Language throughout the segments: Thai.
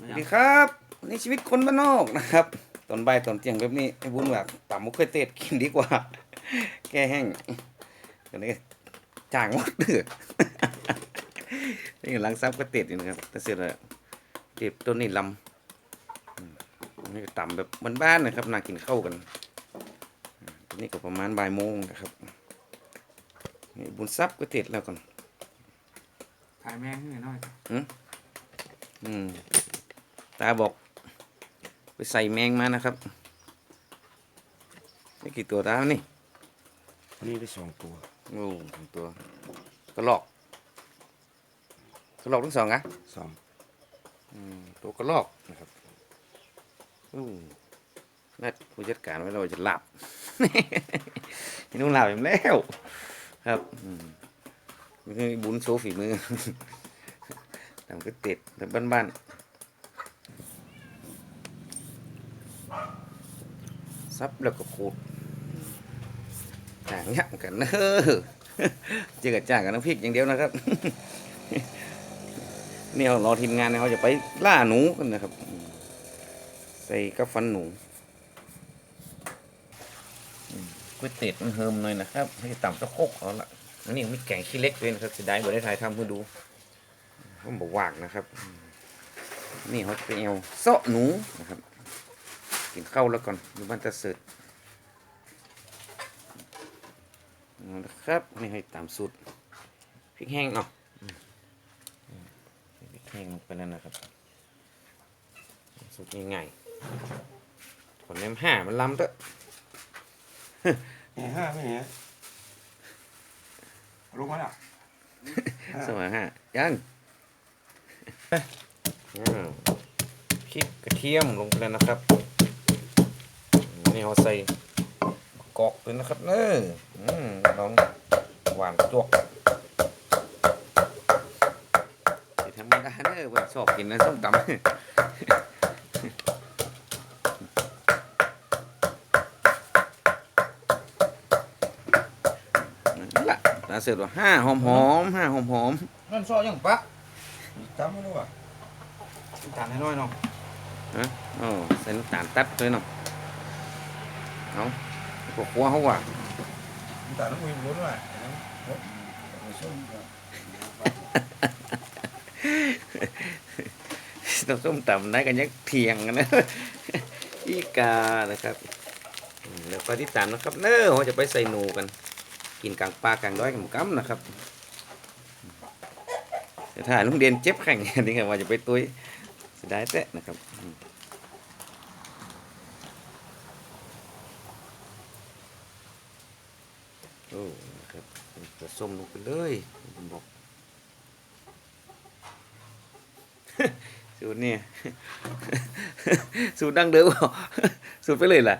สวัสดีครับวันนี่ชีวิตคนบ้านนอกนะครับตอนบ่ายตอนเที่ยงแบบนี้ไอ้บุญแบบต่ำมุกเคยเตดกินดีกว่า แก้แห้งตอนนี้จ่างหมดเดือนี่กำลังซับก็เตดอยู่นะครับแต่เสร็จแล้วเก็บต้นนี้ลำอืมนี่ก็ต่ำแบบบ้านๆนะครับน่ากินข้าวกันอืมตอนนี้ก็ประมาณบ่ายโมงนะครับนี่บุญซับก็เตดแล้วก่อนขายแมงให้หน่อยอืม ตาบอก ไปใส่แมงมานะครับนี่กี่ตัวตานี่นี่ได้สองตัวโอ้สองตัวกระหลอกกระหลอกทั้งสองอะสองอืมตัวกระหลอกนะครับอู้นัดผู้จัดการไว้เราจะหลับนี่นุ่งหลับอยู่แล้ว ครับอืมนี่คือบุญโซฝีมือทำก็เต็ดแบบบ้านๆ ซับแล้วก็ขูดจ่างยักกันเนอะเจอกับจ่างกับน้ำพริกอย่างเดียวนะครับนี่เรารอทีมงานเนี่ยเขาจะไปล่าหนูกันนะครับอืมใส่กับฟันหนูอืมก๋วยเตี๋ยวมันเฮิมหน่อยนะครับ ให้ต่ำสะโคกเอาละอันนี้มีแกงขี้เล็กด้วยนะครับเสียดายบ่ได้ถ่ายทำให้ดูผมบอกวากนะครับ นี่เขาจะไปเอาเซาะหนูนะครับ กินข้าวแล้วก่อนอยู่บ้านตะเสิร์ตเอาละครับนี่ให้ตามสูตรพริกแห้งเนาะอืมพริกแห้งลงไปแล้วนะครับสูตรง่ายๆผลแนมห้ามันล้ำเด้อนี่ห้าไม่เนี้ยรู้ไหมล่ะสมัยห้ายังอ้าวพริกกระเทียมลงไปแล้วนะครับ นี่เราใส่กอกเลยนะครับเนอะอืมลองหวานจวกสิธรรมดาเนอะเพิ่นชอบกินนะส้มตำนั่นละตาเสร็จว่าห้าหอมหอมๆห้าหอมหอมนั่นซอยังปะจำไม่รู้อะทานให้น้อยเนาะๆฮะอ๋อใส่น้ำตาลตัดเลยเนาะ เอาพวกหัวเขาว่าแต่น้ำมีลุ้นว่ะต้องส้มตำได้กันยักเทียงกันนะอีกานะครับอืมแล้วก็ที่ตามนะครับเนอเราจะไปใส่หนูกัน กินกลางปลากลางด้อยกันกัำนะครับแต่ถ้าลุงเดียนเจ็บแข่งนี่ก็ว่าจะไปตุ้ยเสียดายแตะนะครับอืม โอ้นะครับผสมลงไปเลยผมบอกสูตรนี่สูตรดั้งเดิมบ่สูตรไปเลยล่ะ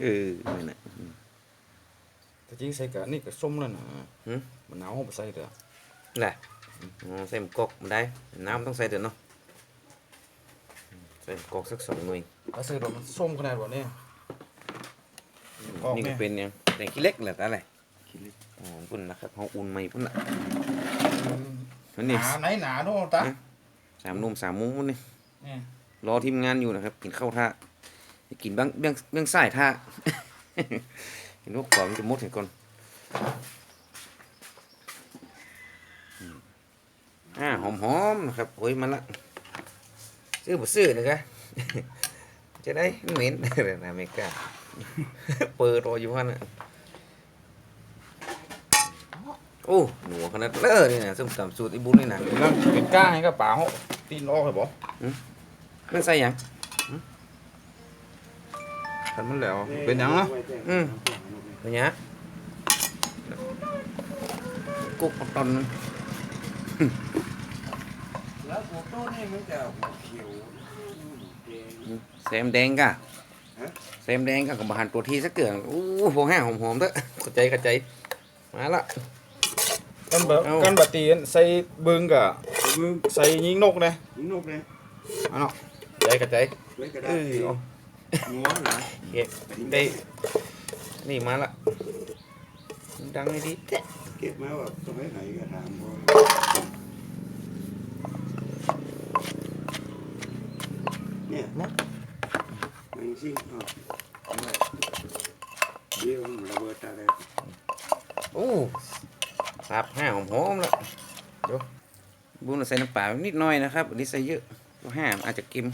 เออนั่นน่ะอืมแต่จริงใส่กะนี่ก็ส้มแล้วนะหืมมะนาวเอาไปใส่เด้อน่ะอ๋อใส่หมกกอกมาได้ น้ำต้องใส่เดี๋ยวเนาะใส่หมกกอกสักสองหน่วยถ้าใส่ดอกมันส้มขนาดบ่เนี่ยกอกนี่เนี่ก็ยเป็นยัง แต่ขี้เล็กแหละแต่อะไรขี้เล็กอ๋อปุ่นนะครับเขาอุ่นใหม่ปุ่นละมันหนี่นาไหนหนาเนาะตาสามนุ่มสามมุ้งปุ่นนี่เนี่ยรอทีมงานอยู่นะครับ กินข้าวท่ากินบ้างเบี้ยงเบี้ยงสายท่าเห็นลูกขวามันจะมดเห็นก่อนอืมอ่าหอมๆนะครับโอ้ยมันละซื้อบ่ซื้อนะครับจะได้เหม็นเลยนะไม่กล้าเปิดรออยู่พันน่ะ โอ้หนูขนาดเลอะนี่นะส้มตำสูตรไอ้บุญนี่นะนั่นเป็นก้าให้กับป่าเฮาตีนออกเลยบ่มันใส่หยังคันมันแล้ว เป็นหยังเนาะอืมตัวเนี้ยกุ๊กเอาตอนนึงแล้วหัวโตนี่มันจะหัวเขียวแดงแซมแดงกะฮะแซมแดงกะกับบาหันตัวทีสักเกลืองอู้โหห้าหอมๆเด้อเข้าใจเข้าใจมาละ กันแบบเอา กันบัดตีนใส่เบิ่งกะมึงใส่ยิงนกนะยิงนกเลยอันเนาะใจเข้าใจไว้กระเอดาษอเอา งัวเหรอเก็บได้นี่มาละดังไอ้ดีแท้เก็บมาแบบสมัยไหนก็ถามพ่อสิอ้าวเดี๋ยวมันระเบิดอะไร โอ้ ลาบห้าหอมๆแล้วเดี๋ยวบุญใส่น้ำปลานิดหน่อยนะครับอันนี้ใส่เยอะตัวห้ามันอาจจะกิม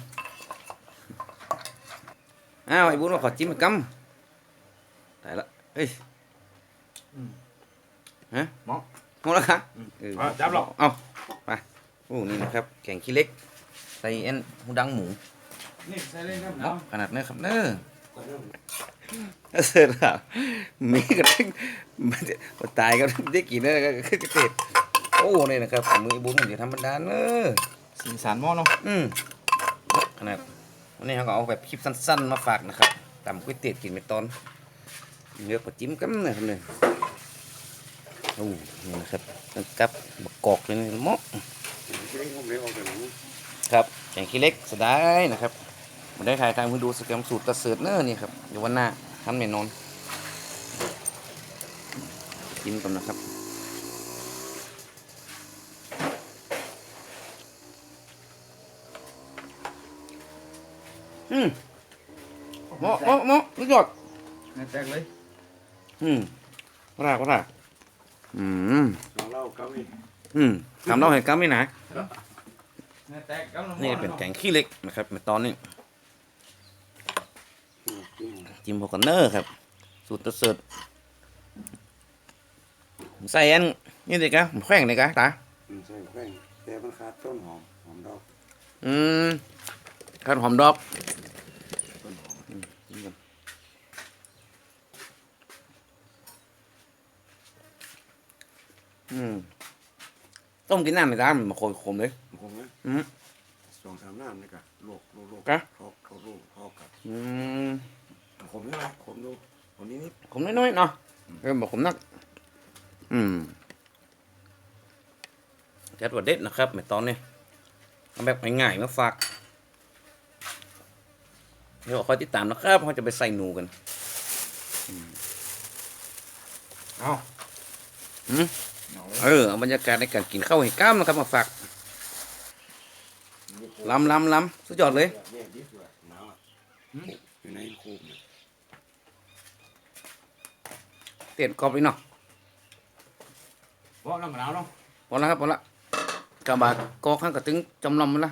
อ้าวไอ้บุญมาขอจิ้มกำได้ละเฮ้ยฮะหมอหมดแล้วครับอืมอะจับหรอกเอาไปโอ้นี่นะครับแกงขี้เล็ก ใส่เอ็นหูดังหมูนี่ใส่เล่นน้ำหเนาะนาวขนาดเนื้อครับเนื้อก็ เริ่มเสร็จแล้วมีกระทึงมันจะมันตายก็ได้กี่เนื้อก็คือกระเต็ดโอ้นี่นะครับมือบุญมันจะธรรมดาเนอะสีสันหม้อเนาะอืมขนาดวันนี้เราก็เอาแบบคลิปสั้น ๆ มาฝากนะครับตำก๋วยเตี๋ยวกินไปตอนเนื้อก็จิ้มกันนะครับเนี่ยโอ้นี่นะครับแล้วกับบักกอกเลยนี่เหมาะเล่นผมเลยออกจากหนังครับแกงขี้เล็กสดายนะครับ มาได้ถ่ายทางมือดูสแกมสูตรตะเสิร์ตเนอร์นี่ครับอยู่วันหน้าทำแน่นอนกินกันนะครับอืมเหมาะเหมาะเหมาะสุดยอดแตกเลย อืมว่าราว่าราอืมลองเล่าก็มีอืมทำเล่าให้กัมไม่หนาแตกกำลังนี่เป็นแกงขี้เล็กนะครับในตอนนี้อืมอืม จิ้มพวกกันเนอร์ครับ สูตรตะเสิร์ตผมใส่อันนี่เลยกะผมแขว้งเลยกะตาอืมใส่แป้งแต่มันขาดต้นหอมหอมดอกอืมข้าวหอมดอกต้นหอมอืมจิ้มกันอืมต้มกินน้ำในตามันมาโคยขมเลยคงนะอืม สองสามน้ำนี่กะโลกโลกโลกกะ ทอกทอกโลกทอกกับ อืม ขมใช่ไหมขมดูขมนิดนิดขมน้อยๆเนาะเออบอกขมนัก อืมจัดว่าเด็ดนะครับในตอนนี้เอาแบบง่ายๆมาฝากเดี๋ยวคอยติดตามนะครับเขาจะไปใส่หนูกันเอาอืมเอาเออเอาบรรยากาศในการกินข้าวให้กล้ามนะครับมาฝากล้ำล้ำล้ำสุดยอดเลยเนี่ยดีกว่าหนาวอะอยู่ในโคมเนี่ย เตียนกรอบเลยเนาะเพราะน้ำมะนาวเนาะพอแล้วครับพอละกระบะกอกข้างกระตึงจำลำมันละ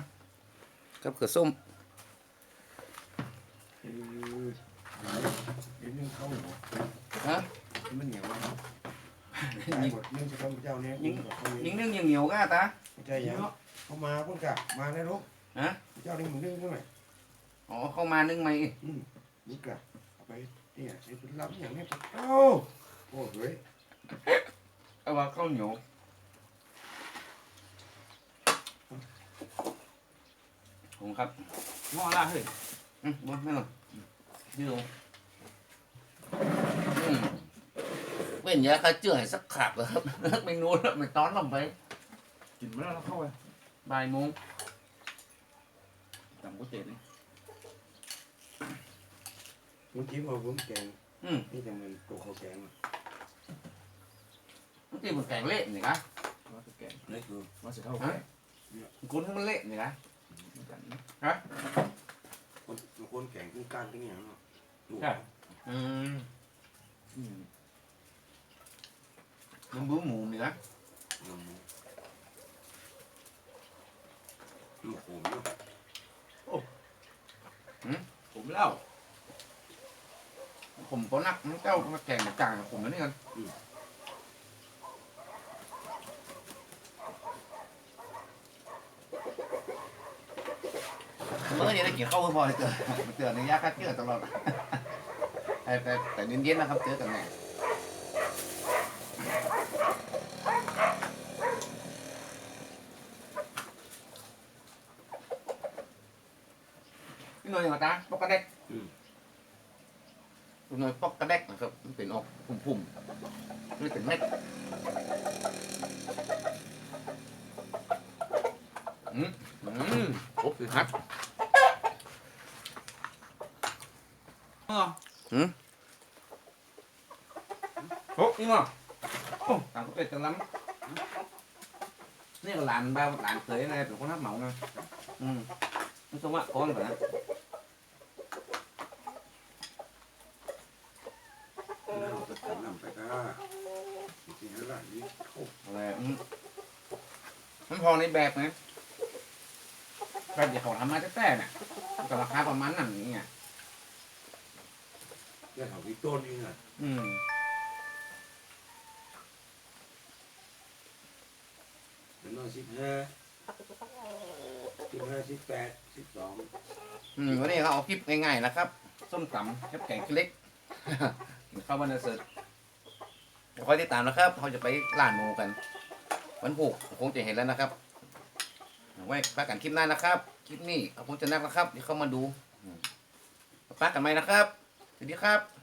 กับเขือส้มเออเดี๋ยวนึ่งเข้าหัวฮะมันเหนียวมากได้หมดนึ่งจะทำเจ้าเนี่ยยิงกับเขาเอยิงงนึ่งยังเหนียวก้าตาใช่ยังเขามาพุ่นกะมาในรถฮะเจ้านี่มึงนึ่งเท่าไหร่อ๋อเข้ามานึ่งไหมนี่กะเอาไปเนี่ยไอ้เป็นลำอย่างนี้เอ้า โอ้เฮ้ยเอาว่าข้าวเหนียวผมครับหม้อละเฮ้ยอืมบนไม่หรอกยืดอืมเป็นยาฆ่าเชื้อให้สักขาบเลยครับเมนูแล้วไม่ต้อนลงไปกินมาแล้วเราเข้าไปบ่ายโมงตำก๋วยเตี๋ยวนี่มึงคิดว่าผมแกงอืมนี่จะมันตัวเขาแกงอะ บางทีมันแกงเละนี่นะมาสแกนนี่คือมาเสร็จเข้าไปคุณให้มันเละนี่นะเหมือนกันนะคนคนแกงขึ้นก้านขึ้นอย่างเนาะลูกอืมอืมน้ำบูหมูนี่นะอืมลูกโขมเนาะผมเล่าผมก็นักมันเจ้ามาแกงมาจางกับผมแล้วนี่กัน เมื่อนี้ได้กินข้าวพอเลยเตือนเตือนในยาฆ่าเชื้อตลอดแต่แต่แต่เย็นๆนะครับเจอกันแน่พี่หน่อยอย่างไรตาปกกระเด็กพี่หน่อยปกกระเด็กนะครับมันเป็นออกพุ่มๆไม่เป็นเม็ดอืมอืมโอ้คือฮัก 어. 응? 어, 이 모. 어, 안 그 래, 잘 람. Nếu là làm ba làm tới nay cũng có nắp mộng rồi. Ừ. Nó không ạ, con rồi nè. Nó hòn này bẹp nè. Bẹp thì họ làm ai cái tè nè. Còn là khá còn mắn nằm như này. ก้อนก่อนนะพอในแบบนะแบบเดี๋ยวเขาทำมาแต่ๆเนี่ยก็ราคาประมาณนั้นนี่ไงเรื่องของพี่ต้นนี่ไงอืมมันน้อยสิบห้าสิบห้าสิบแปดสิบสองอืมวันนี้เราเอาคลิปง่ายๆนะครับ ส้มตำกับแกงเล็กกินข้าววันเสาร์เดี๋ยวคอยติดตามนะครับเขาจะไปร้านหมูกัน วันผูกคงจะเห็นแล้วนะครับเอาไว้พักกันคลิปหน้านะครับ คลิปนี้เอาคงจะนักแล้วครับเดี๋ยวเข้ามาดูอืมพักกันไหมนะครับ สวัสดีครับ